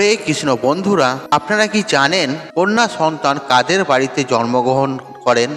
হরে কৃষ্ণ বন্ধুরা, আপনারা কি জানেন কন্যা সন্তান কাদের বাড়িতে জন্মগ্রহণ করেন?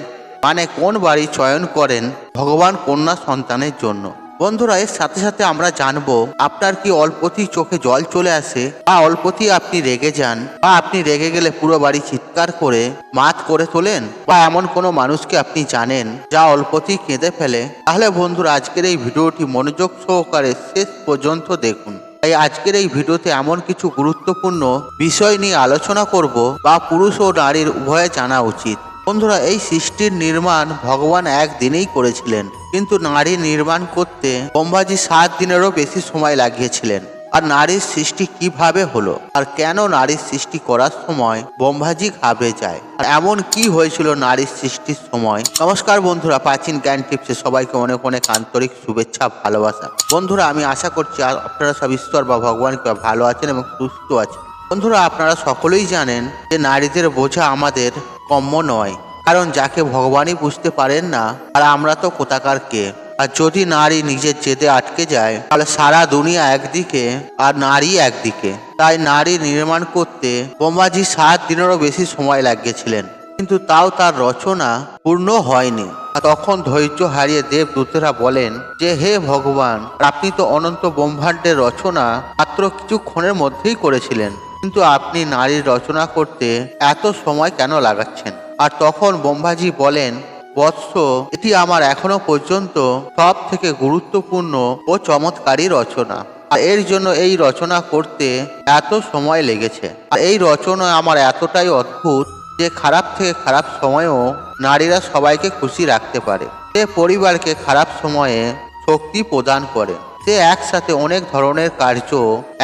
মানে কোন বাড়ি চয়ন করেন ভগবান কন্যা সন্তানের জন্য? বন্ধুরা, এর সাথে সাথে আমরা জানব, আপনার কি অল্পতেই চোখে জল চলে আসে? বা অল্পতেই আপনি রেগে যান? বা আপনি রেগে গেলে পুরো বাড়ি চিৎকার করে মাত করে তোলেন? বা এমন কোনো মানুষকে আপনি জানেন যা অল্পতেই কেঁদে ফেলে? তাহলে বন্ধুরা, আজকের এই ভিডিওটি মনোযোগ সহকারে শেষ পর্যন্ত দেখুন। তাই আজকের এই ভিডিওতে এমন কিছু গুরুত্বপূর্ণ বিষয় নিয়ে আলোচনা করব বা পুরুষ ও নারীর উভয়ে জানা উচিত। বন্ধুরা, এই সৃষ্টির নির্মাণ ভগবান একদিনেই করেছিলেন, কিন্তু নারী নির্মাণ করতে ব্রহ্মাজি সাত দিনেরও বেশি সময় লাগিয়েছিলেন। আর নারীর সৃষ্টি কীভাবে হলো? আর কেন নারীর সৃষ্টি করার সময় ব্রহ্মাজি ঘাবড়ে যায়? আর এমন কি হয়েছিল নারীর সৃষ্টির সময়? নমস্কার বন্ধুরা, প্রাচীন জ্ঞান টিপসে সবাইকে অনেক অনেক আন্তরিক শুভেচ্ছা, ভালোবাসা। বন্ধুরা, আমি আশা করছি আপনারা সব ঈশ্বর বা ভগবানকে ভালো আছেন এবং সুস্থ আছেন। বন্ধুরা, আপনারা সকলেই জানেন যে নারীদের বোঝা আমাদের কম্য নয়। কারণ যাকে ভগবানই বুঝতে পারেন না, আর আমরা তো কোথাকার কে? আর যদি নারী নিজের জেদে আটকে যায়, তাহলে সারা দুনিয়া একদিকে আর নারী একদিকে। তাই নারী নির্মাণ করতে বোমাজি সাত দিনেরও বেশি সময় লাগিয়েছিলেন। কিন্তু তাও তার রচনা পূর্ণ হয়নি। তখন ধৈর্য হারিয়ে দেবদূতেরা বলেন যে, হে ভগবান, আপনি তো অনন্ত ব্রহ্মাণ্ডের রচনা মাত্র কিছুক্ষণের মধ্যেই করেছিলেন। কিন্তু আপনি নারীর রচনা করতে এত সময় কেন লাগাচ্ছেন? আর তখন ব্রহ্মাজি বলেন বৎস, এটি আমার এখনও পর্যন্ত সব থেকে গুরুত্বপূর্ণ ও চমৎকারী রচনা। আর এর জন্য এই রচনা করতে এত সময় লেগেছে। আর এই রচনা আমার এতটাই অদ্ভুত যে খারাপ থেকে খারাপ সময়েও নারীরা সবাইকে খুশি রাখতে পারে। সে পরিবারকে খারাপ সময়ে শক্তি প্রদান করে। সে একসাথে অনেক ধরনের কার্য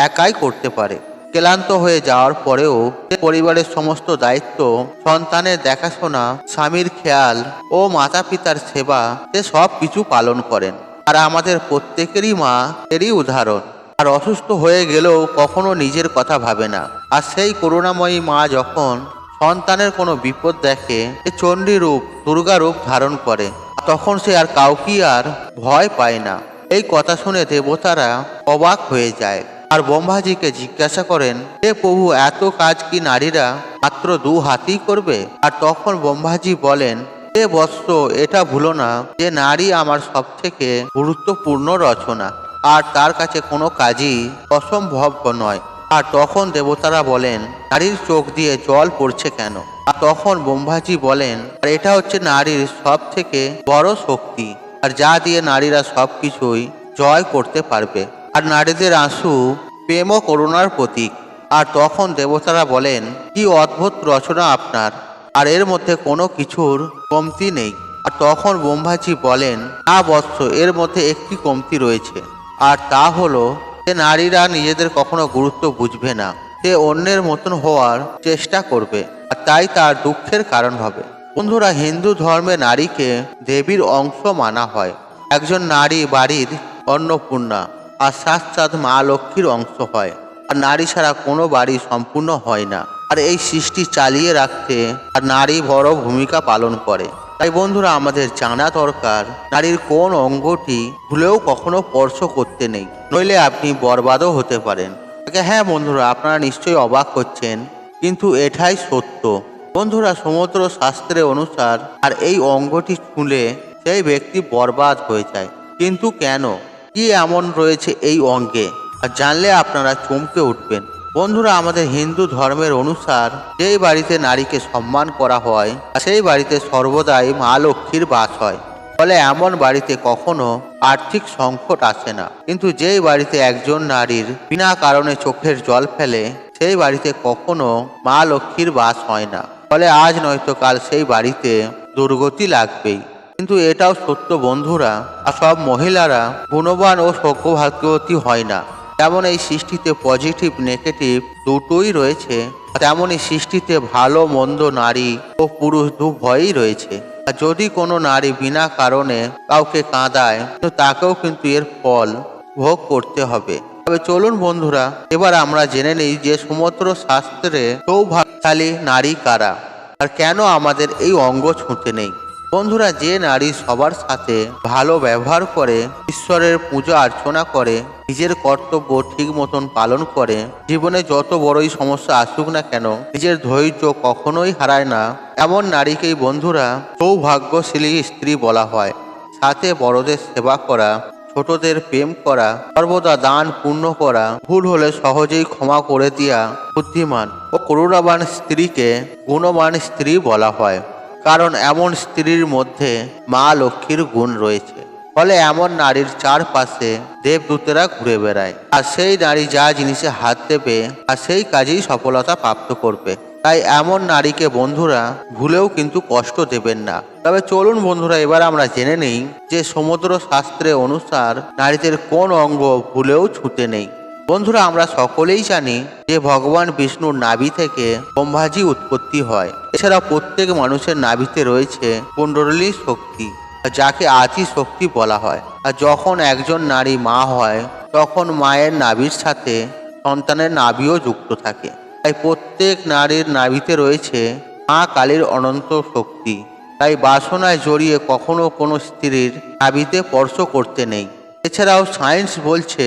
একাই করতে পারে। ক্লান্ত হয়ে যাওয়ার পরেও পরিবারের সমস্ত দায়িত্ব, সন্তানের দেখাশোনা, স্বামীর খেয়াল ও মাতা পিতার সেবা, সে সব কিছু পালন করেন। আর আমাদের প্রত্যেকেরই মা এরই উদাহরণ। আর অসুস্থ হয়ে গেলেও কখনো নিজের কথা ভাবে না। আর সেই করুণাময়ী মা যখন সন্তানের কোনো বিপদ দেখে, সে চণ্ডী রূপ দুর্গা রূপ ধারণ করে। তখন সে আর কাউকে আর ভয় পায় না। এই কথা শুনে দেবতারা অবাক হয়ে যায়। আর ব্রহ্মাজিকে জিজ্ঞাসা করেন, হে প্রভু, এত কাজ কি নারীরা মাত্র দু হাতেই করবে? আর তখন ব্রহ্মাজি বলেন, হে বৎস এটা ভুলো না, যে নারী আমার সব থেকে গুরুত্বপূর্ণ রচনা, আর তার কাছে কোনো কাজই অসম্ভব নয়। আর তখন দেবতারা বলেন, নারীর চোখ দিয়ে জল পড়ছে কেন? আর তখন ব্রহ্মাজি বলেন, আর এটা হচ্ছে নারীর সব থেকে বড় শক্তি, আর যা দিয়ে নারীরা সব কিছুই জয় করতে পারবে। আর নারীদের আঁসু প্রেম ও করুণার প্রতীক। আর তখন দেবতারা বলেন, কি অদ্ভুত রচনা আপনার। আর এর মধ্যে কোনো কিছুর কমতি নেই। আর তখন ব্রহ্মাজি বলেন, না বৎস, এর মধ্যে একটি কমতি রয়েছে। আর তা হলো, যে নারীরা নিজেদের কখনো গুরুত্ব বুঝবে না। সে অন্যের মতন হওয়ার চেষ্টা করবে, আর তাই তার দুঃখের কারণ হবে। বন্ধুরা, হিন্দু ধর্মে নারীকে দেবীর অংশ মানা হয়। একজন নারী বাড়ির অন্নপূর্ণা। আর সাক্ষাৎ মা লক্ষ্মীর অংশ হয়। আর নারী ছাড়া কোনো বাড়ি সম্পূর্ণ হয় না। আর এই সৃষ্টি চালিয়ে রাখতে আর নারী বড় ভূমিকা পালন করে। তাই বন্ধুরা, আমাদের জানা দরকার, নারীর কোন অঙ্গটি ভুলেও কখনো স্পর্শ করতে নেই। নইলে আপনি বরবাদও হতে পারেন। হ্যাঁ বন্ধুরা, আপনারা নিশ্চয়ই অবাক হচ্ছেন, কিন্তু এটাই সত্য। বন্ধুরা, সমুদ্র শাস্ত্রে অনুসার, আর এই অঙ্গটি ছুঁলে সেই ব্যক্তি বরবাদ হয়ে যায়। কিন্তু কেন? কি এমন রয়েছে এই অঙ্গে? আর জানলে আপনারা চমকে উঠবেন। বন্ধুরা, আমাদের হিন্দু ধর্মের অনুসার যেই বাড়িতে নারীকে সম্মান করা হয় সেই বাড়িতে সর্বদাই মা লক্ষ্মীর বাস হয়। ফলে এমন বাড়িতে কখনো আর্থিক সংকট আসে না। কিন্তু যেই বাড়িতে একজন নারীর বিনা কারণে চোখের জল ফেলে, সেই বাড়িতে কখনো মা লক্ষ্মীর বাস হয় না। ফলে আজ নয়তো কাল সেই বাড়িতে দুর্গতি লাগবেই। কিন্তু এটাও সত্য বন্ধুরা আর সব মহিলারা গুণবান ও সৌভাগ্যবতী হয় না। যেমন এই সৃষ্টিতে পজিটিভ নেগেটিভ দুটোই রয়েছে তেমনই সৃষ্টিতে ভালো, মন্দ নারী ও পুরুষ দু ভয়ই রয়েছে। আর যদি কোনো নারী বিনা কারণে কাউকে কাঁদায়, তো তাকেও কিন্তু এর ফল ভোগ করতে হবে। তবে চলুন বন্ধুরা, এবার আমরা জেনে নিই যে সমুদ্র শাস্ত্রে সৌভাগ্যশালী নারী কারা, আর কেন আমাদের এই অঙ্গ ছুঁতে নেই। বন্ধুরা, যে নারী সবার সাথে ভালো ব্যবহার করে, ঈশ্বরের পূজা অর্চনা করে, নিজের কর্তব্য ঠিক মতন পালন করে, জীবনে যত বড়ই সমস্যা আসুক না কেন, নিজের ধৈর্য কখনোই হারায় না। এমন নারীকেই বন্ধুরা সৌভাগ্যশীলী স্ত্রী বলা হয়। সাথে বড়দের সেবা করা, ছোটদের প্রেম করা, সর্বদা দান পূর্ণ করা, ভুল হলে সহজেই ক্ষমা করে দেওয়া বুদ্ধিমান ও করুণাবান স্ত্রীকে গুণবান স্ত্রী বলা হয়। কারণ এমন স্ত্রীর মধ্যে মা লক্ষ্মীর গুণ রয়েছে। ফলে এমন নারীর চারপাশে দেবদূতেরা ঘুরে বেড়ায়। আর সেই নারী যা জিনিসে হাত দেবে, আর সেই কাজেই সফলতা প্রাপ্ত করবে। তাই এমন নারীকে বন্ধুরা ভুলেও কিন্তু কষ্ট দেবেন না। তবে চলুন বন্ধুরা, এবার আমরা জেনে নেই যে সমুদ্র শাস্ত্রে অনুসার নারীদের কোন অঙ্গ ভুলেও ছুতে নেই। বন্ধুরা, আমরা সকলেই জানি যে ভগবান বিষ্ণুর নাভি থেকে ব্রহ্মাজি উৎপত্তি হয়। এছাড়া প্রত্যেক মানুষের নাভিতে রয়েছে কুণ্ডলী শক্তি, যাকে আদি শক্তি বলা হয়। আর যখন একজন নারী মা হয়, তখন মায়ের নাভির সাথে সন্তানের নাভিও যুক্ত থাকে। তাই প্রত্যেক নারীর নাভিতে রয়েছে মা কালীর অনন্ত শক্তি। তাই বাসনায় জড়িয়ে কখনো কোনো স্ত্রীর নাভিতে স্পর্শ করতে নেই। এছাড়াও সায়েন্স বলছে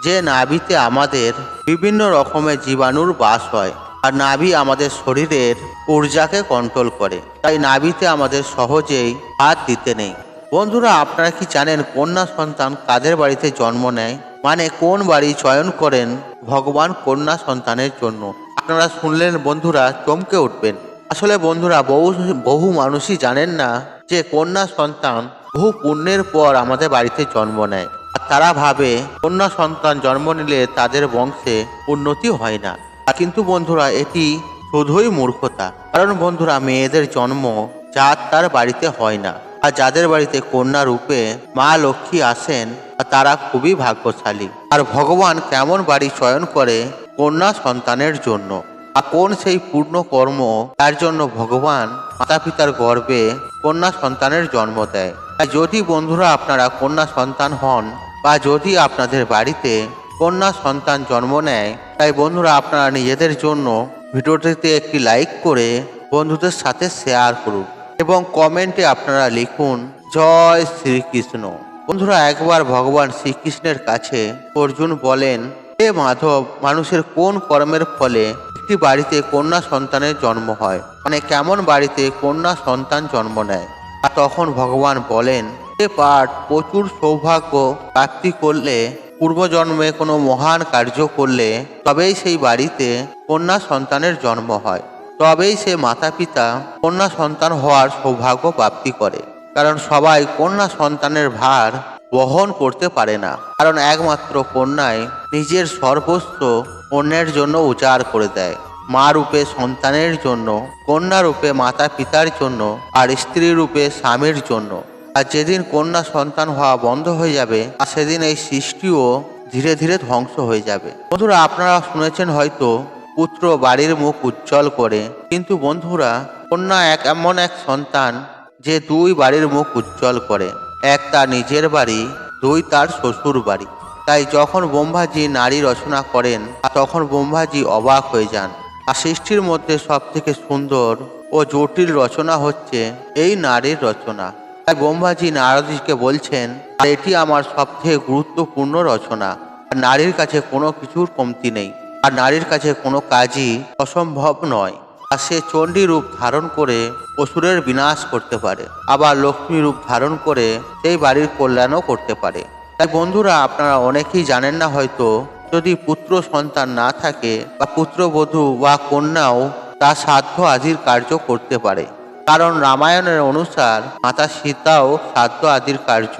যে নাভিতে আমাদের বিভিন্ন রকমের জীবাণুর বাস হয়, আর নাভি আমাদের শরীরের ঊর্জাকে কন্ট্রোল করে, তাই নাভিতে আমাদের সহজেই হাত দিতে নেই। বন্ধুরা, আপনারা কি জানেন কন্যা সন্তান কাদের বাড়িতে জন্ম নেয়? মানে কোন বাড়ি চয়ন করেন ভগবান কন্যা সন্তানের জন্য? আপনারা শুনলেন বন্ধুরা, চমকে উঠবেন। আসলে বন্ধুরা, বহু বহু মানুষই জানেন না যে কন্যা সন্তান বহু পুণ্যের পর আমাদের বাড়িতে জন্ম নেয়। তারা ভাবে কন্যা সন্তান জন্ম নিলে তাদের বংশে উন্নতি হয় না। কিন্তু বন্ধুরা, এটি শুধুই মূর্খতা। কারণ বন্ধুরা, মেয়েদের জন্ম জাত তার বাড়িতে হয় না। আর যাদের বাড়িতে কন্যা রূপে মা লক্ষ্মী আসেন তারা খুবই ভাগ্যশালী। আর ভগবান কেমন বাড়ি চয়ন করে কন্যা সন্তানের জন্য? আর কোন সেই পূর্ণ কর্ম তার জন্য ভগবান মাতা পিতার গর্বে কন্যা সন্তানের জন্ম দেয়? যদি বন্ধুরা আপনারা কন্যা সন্তান হন বা যদি আপনাদের বাড়িতে কন্যা সন্তান জন্ম নেয়, তাই বন্ধুরা আপনারা নিজেদের জন্য ভিডিওটিতে একটি লাইক করে বন্ধুদের সাথে শেয়ার করুন এবং কমেন্টে আপনারা লিখুন, জয় শ্রীকৃষ্ণ। বন্ধুরা একবার ভগবান শ্রীকৃষ্ণের কাছে অর্জুন বলেন, হে মাধব, মানুষের কোন কর্মের ফলে একটি বাড়িতে কন্যা সন্তানের জন্ম হয়? মানে কেমন বাড়িতে কন্যা সন্তান জন্ম নেয়? তখন ভগবান বলেন, এ পাঠ প্রচুর সৌভাগ্য প্রাপ্তি করলে, পূর্বজন্মে কোনো মহান কার্য করলে তবেই সেই বাড়িতে কন্যা সন্তানের জন্ম হয়। তবেই সে মাতা পিতা কন্যা সন্তান হওয়ার সৌভাগ্য প্রাপ্তি করে। কারণ সবাই কন্যা সন্তানের ভার বহন করতে পারে না। কারণ একমাত্র কন্যায় নিজের সর্বস্ব অন্যের জন্য উজাড় করে দেয়। মা রূপে সন্তানের জন্য, কন্যা রূপে মাতা পিতার জন্য, আর স্ত্রী রূপে স্বামীর জন্য। আর যেদিন কন্যা সন্তান হওয়া বন্ধ হয়ে যাবে, আর সেদিন এই সৃষ্টিও ধীরে ধীরে ধ্বংস হয়ে যাবে। বন্ধুরা, আপনারা শুনেছেন হয়তো, পুত্র বাড়ির মুখ উজ্জ্বল করে, কিন্তু বন্ধুরা, কন্যা এক এমন এক সন্তান যে দুই বাড়ির মুখ উজ্জ্বল করে। এক তার নিজের বাড়ি, দুই তার শ্বশুর বাড়ি। তাই যখন ব্রহ্মাজি নারী রচনা করেন, তখন ব্রহ্মাজি অবাক হয়ে যান। আর সৃষ্টির মধ্যে সব থেকে সুন্দর ও জটিল রচনা হচ্ছে এই নারীর রচনা। তাই ব্রহ্মাজি নারদীকে বলছেন, আর এটি আমার সবথেকে গুরুত্বপূর্ণ রচনা। আর নারীর কাছে কোনো কিছুর কমতি নেই। আর নারীর কাছে কোনো কাজই অসম্ভব নয়। আর সে চণ্ডী রূপ ধারণ করে অসুরের বিনাশ করতে পারে। আবার লক্ষ্মী রূপ ধারণ করে সেই বাড়ির কল্যাণও করতে পারে। তাই বন্ধুরা, আপনারা অনেকেই জানেন না হয়তো যদি পুত্র সন্তান না থাকে বা পুত্রবধূ বা কন্যাও তা সাধ্য আদির কার্য করতে পারে। কারণ রামায়ণের অনুসার মাতা সীতাও সাধ্য আদির কার্য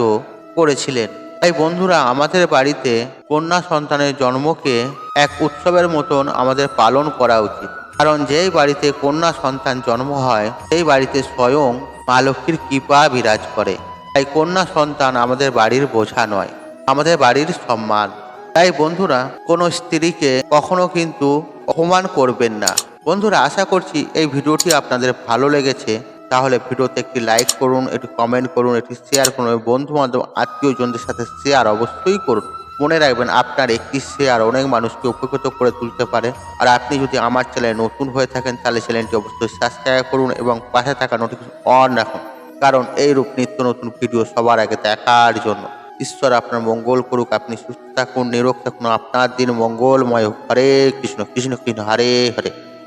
করেছিলেন। তাই বন্ধুরা, আমাদের বাড়িতে কন্যা সন্তানের জন্মকে এক উৎসবের মতন আমাদের পালন করা উচিত। কারণ যেই বাড়িতে কন্যা সন্তান জন্ম হয়, সেই বাড়িতে স্বয়ং মা লক্ষ্মীর কৃপা বিরাজ করে। তাই কন্যা সন্তান আমাদের বাড়ির বোঝা নয়, আমাদের বাড়ির সম্মান। তাই বন্ধুরা, কোনো স্ত্রীকে কখনো কিন্তু অপমান করবেন না। বন্ধুরা, আশা করছি এই ভিডিওটি আপনাদের ভালো লেগেছে। তাহলে ভিডিওতে একটি লাইক করুন, একটি কমেন্ট করুন, একটি শেয়ার করুন বন্ধু বান্ধব আত্মীয়জনদের সাথে শেয়ার অবশ্যই করুন। মনে রাখবেন, আপনার একটি শেয়ার অনেক মানুষকে উপকৃত করে তুলতে পারে। আর আপনি যদি আমার চ্যানেলে নতুন হয়ে থাকেন, তাহলে চ্যানেলটি অবশ্যই সাবস্ক্রাইব করুন এবং পাশে থাকা নোটিফিকেশন অন রাখুন। কারণ এইরূপ নিত্য নতুন ভিডিও সবার আগে দেখার জন্য। ঈশ্বর আপনার মঙ্গল করুক, আপনি সুস্থ থাকুন, নিরোগ থাকুন, আপনার দিন মঙ্গলময়। হরে কৃষ্ণ কৃষ্ণ কৃষ্ণ, হরে হরে